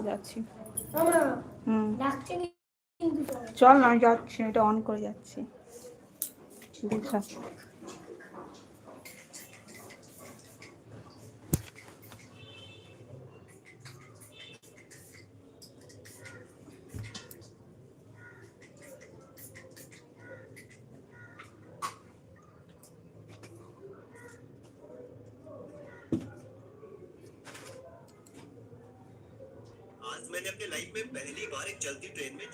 যাচ্ছি। হুম। চল না আমি যাচ্ছি এটা অন করে যাচ্ছি। मैंने अपनी लाइफ में पहली बार एक चलती ट्रेन में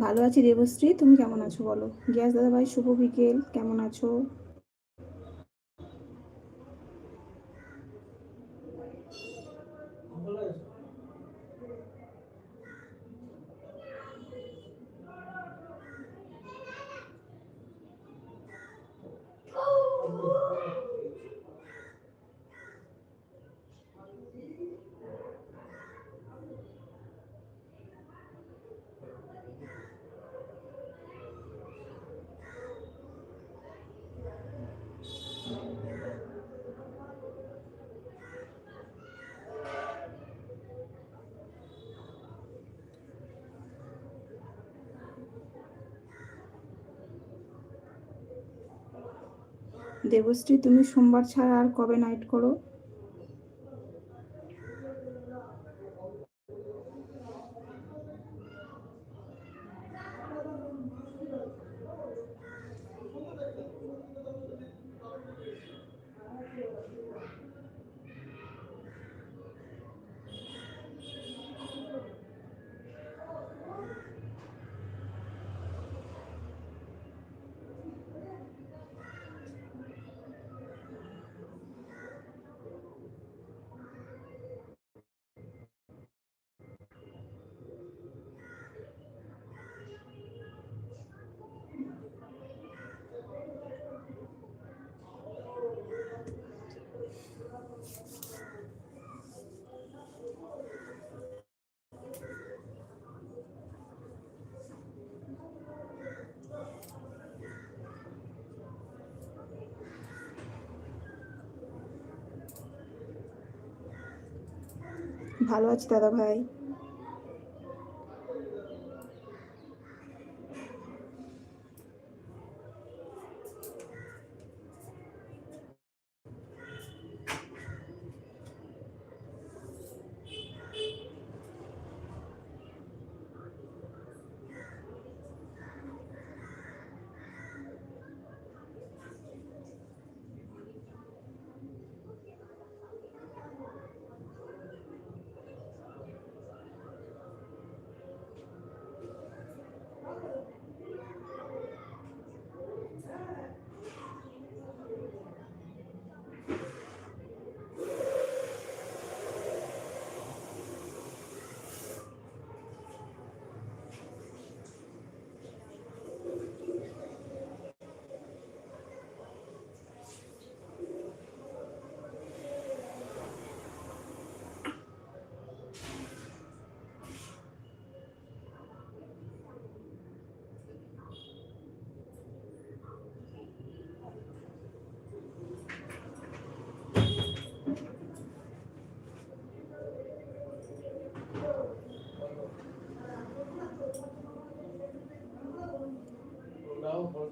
ভালো আছি দেবশ্রী তুমি কেমন আছো বলো গ্যাস দাদা ভাই শুভ বিকেল কেমন আছো দেবশ্রী তুমি সোমবার ছাড়া আর কবে নাইট করো? ভালো আছি দাদা ভাই।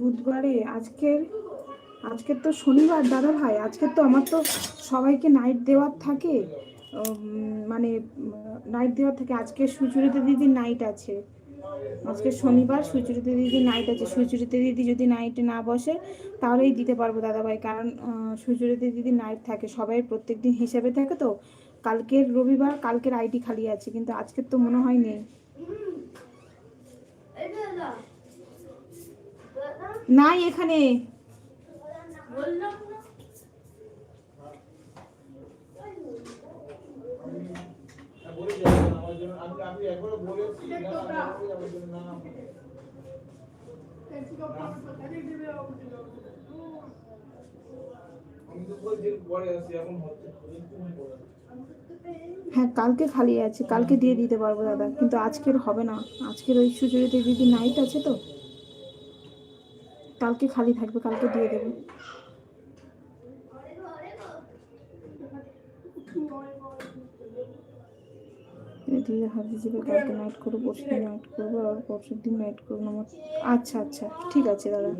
বুধবারে, আজকের আজকের তো শনিবার দাদা ভাই, আজকের তো আমার তো সবাইকে নাইট দেওয়ার থাকে মানে নাইট দেওয়ার থাকে। আজকে সুচরিতা দিদির নাইট আছে। আজকে শনিবার সুচরিতা দিদি নাইট আছে। সুচরিতা দিদি যদি নাইটে না বসে, তাহলেই দিতে পারব দাদা ভাই। কারণ সুচরিতা দিদি নাইট থাকে। সবাই প্রত্যেক দিন হিসাবে থাকে তো। কালকের রবিবার, কালকের আইডি খালি আছে। কিন্তু আজকের তো মনে হয় নেই। দাদা দাদা। নাই এখানে। হ্যাঁ কালকে খালি আছে। কালকে দিয়ে দিতে পারব দাদা, কিন্তু আজকের হবে না। আজকের ওই সুচরিতা দিদি নাইট আছে তো। কালকে খালি থাকবে, কালকে দিয়ে দেবো। দিদি ভাবছি যে কালকে নাইট করব, পরশু দিন নাইট করব, আর পরশু দিন নাইট করব আমার আচ্ছা আচ্ছা ঠিক আছে, দাদা।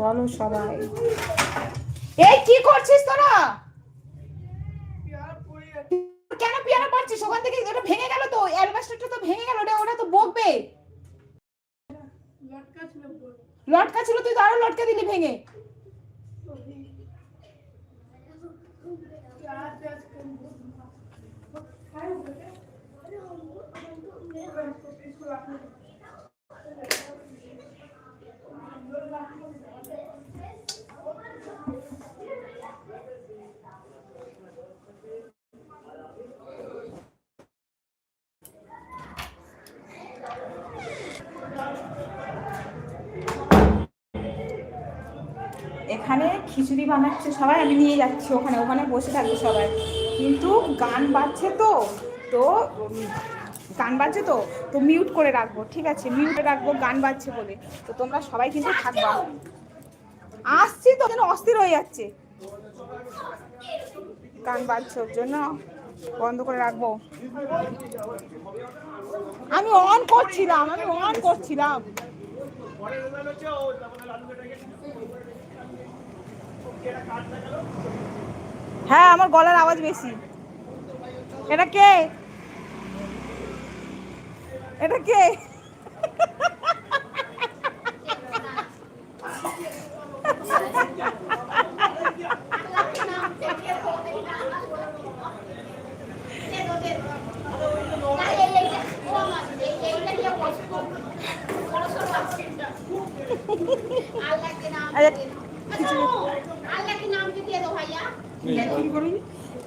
বলো সবাই। এই, কি করছিস তোরা? পিয়ানো পাচ্ছিস ওখান থেকে ওটা ভেঙে গেল তো অ্যালবাস্টারটা তো ভেঙে গেল ওটা ওটা তো বকবে। লটকা ছিল তুই তো আরও লটকা দিলি ভেঙে। এখানে খিচুড়ি বানাচ্ছে সবাই, আমি নিয়ে যাচ্ছি ওখানে ওখানে বসে থাকবে সবাই। কিন্তু গান বাজছে তো তো গান বাজছে তো তো মিউট করে রাখব, ঠিক আছে? মিউটে রাখব, গান বাজছে বলে। তো তোমরা সবাই কিন্তু থাকবা। আসছি তো, যেন অস্থির হয়ে যাচ্ছে। গান বাজছে ওর জন্য, বন্ধ করে রাখব। আমি অন করছিলাম, আমি অন করছিলাম। হ্যাঁ আমার গলার আওয়াজ বেশি। এটা কে? এটা কে?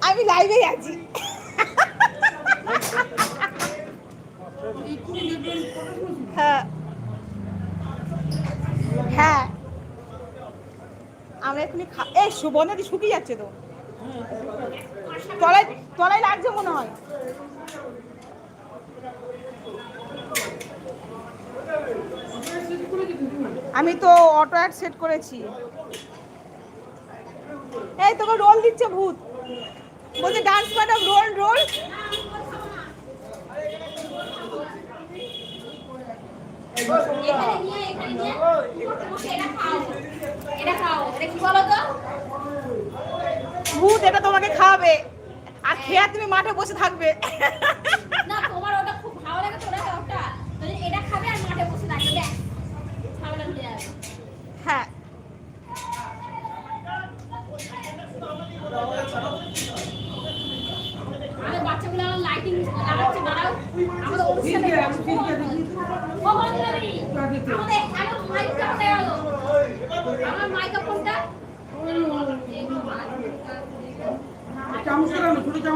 আমি লাইভেই আছি। হ্যাঁ। হ্যাঁ। আমরা এখনই খা এই সুবর্ণাদি শুকিয়ে যাচ্ছে তো। তলায় তলায় লাগছে মনে হয়। আমি তো অটো অ্যাড সেট করেছি। এই, তোকে রোল দিচ্ছে ভূত। বলছে ডান্স ম্যাডাম রোল রোল ভূত, এটা তোমাকে খাওয়াবে। আর খেয়ে তুমি মাঠে বসে থাকবে। না, তোমার ওটা খুব ভালো লাগে তোরা ওটা তাহলে এটা খাবে আর মাঠে বসে থাকবে দেখ ভালো লাগবে আর হ্যাঁ আমাদের বাচ্চাগুলো আমার লাইটিং লাগাচ্ছে দাঁড়াও আমাদের অনুষ্ঠানে ও বন্ধ করি আমাদের আমার মাইকটা কোথায় গেল আমার মাইক্রোফোনটা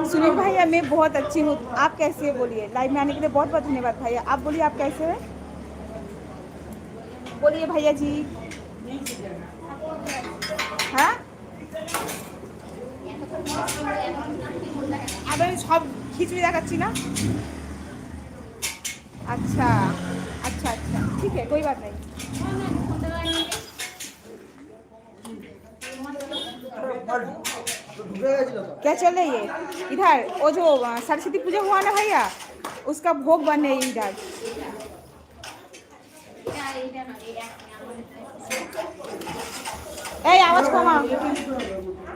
सुनील भैया मैं बहुत अच्छी हूँ आप कैसे हैं बोलिए लाइव में आने के लिए बहुत बहुत धन्यवाद भैया आप बोलिए आप कैसे हैं बोलिए भैया जी হ্যাঁ আবার আমি সব খিচুড়ি দেখাচ্ছি না अच्छा अच्छा अच्छा ठीक है कोई बात नहीं क्या चल रही है इधर वो जो सरस्वती पूजा हुआ ना भैया उसका भोग बन रही इधर ए आवाज कमा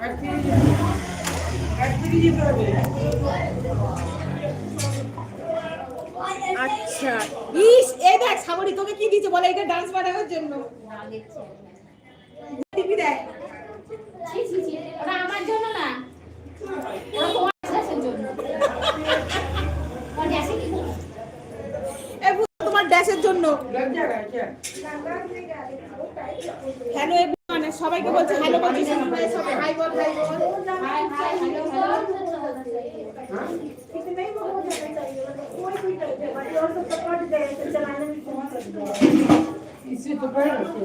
एक আচ্ছা। ইস এই দেখ সাগরি তোকে কি দিয়েছে? বলে এটা ডান্স বানানোর জন্য। টিভি দেখ। ছি ছি ছি ওটা আমার জন্য না। ওটা তোমার ড্রেসের জন্য। তোমার ড্রেসে কি করো? তোমার ড্যাশের জন্য। হ্যালো এভরিওয়ান সবাইকে বলছে হ্যালো বলছি সবাই হাই বল hi ball. Hi hello hello Sit the burner.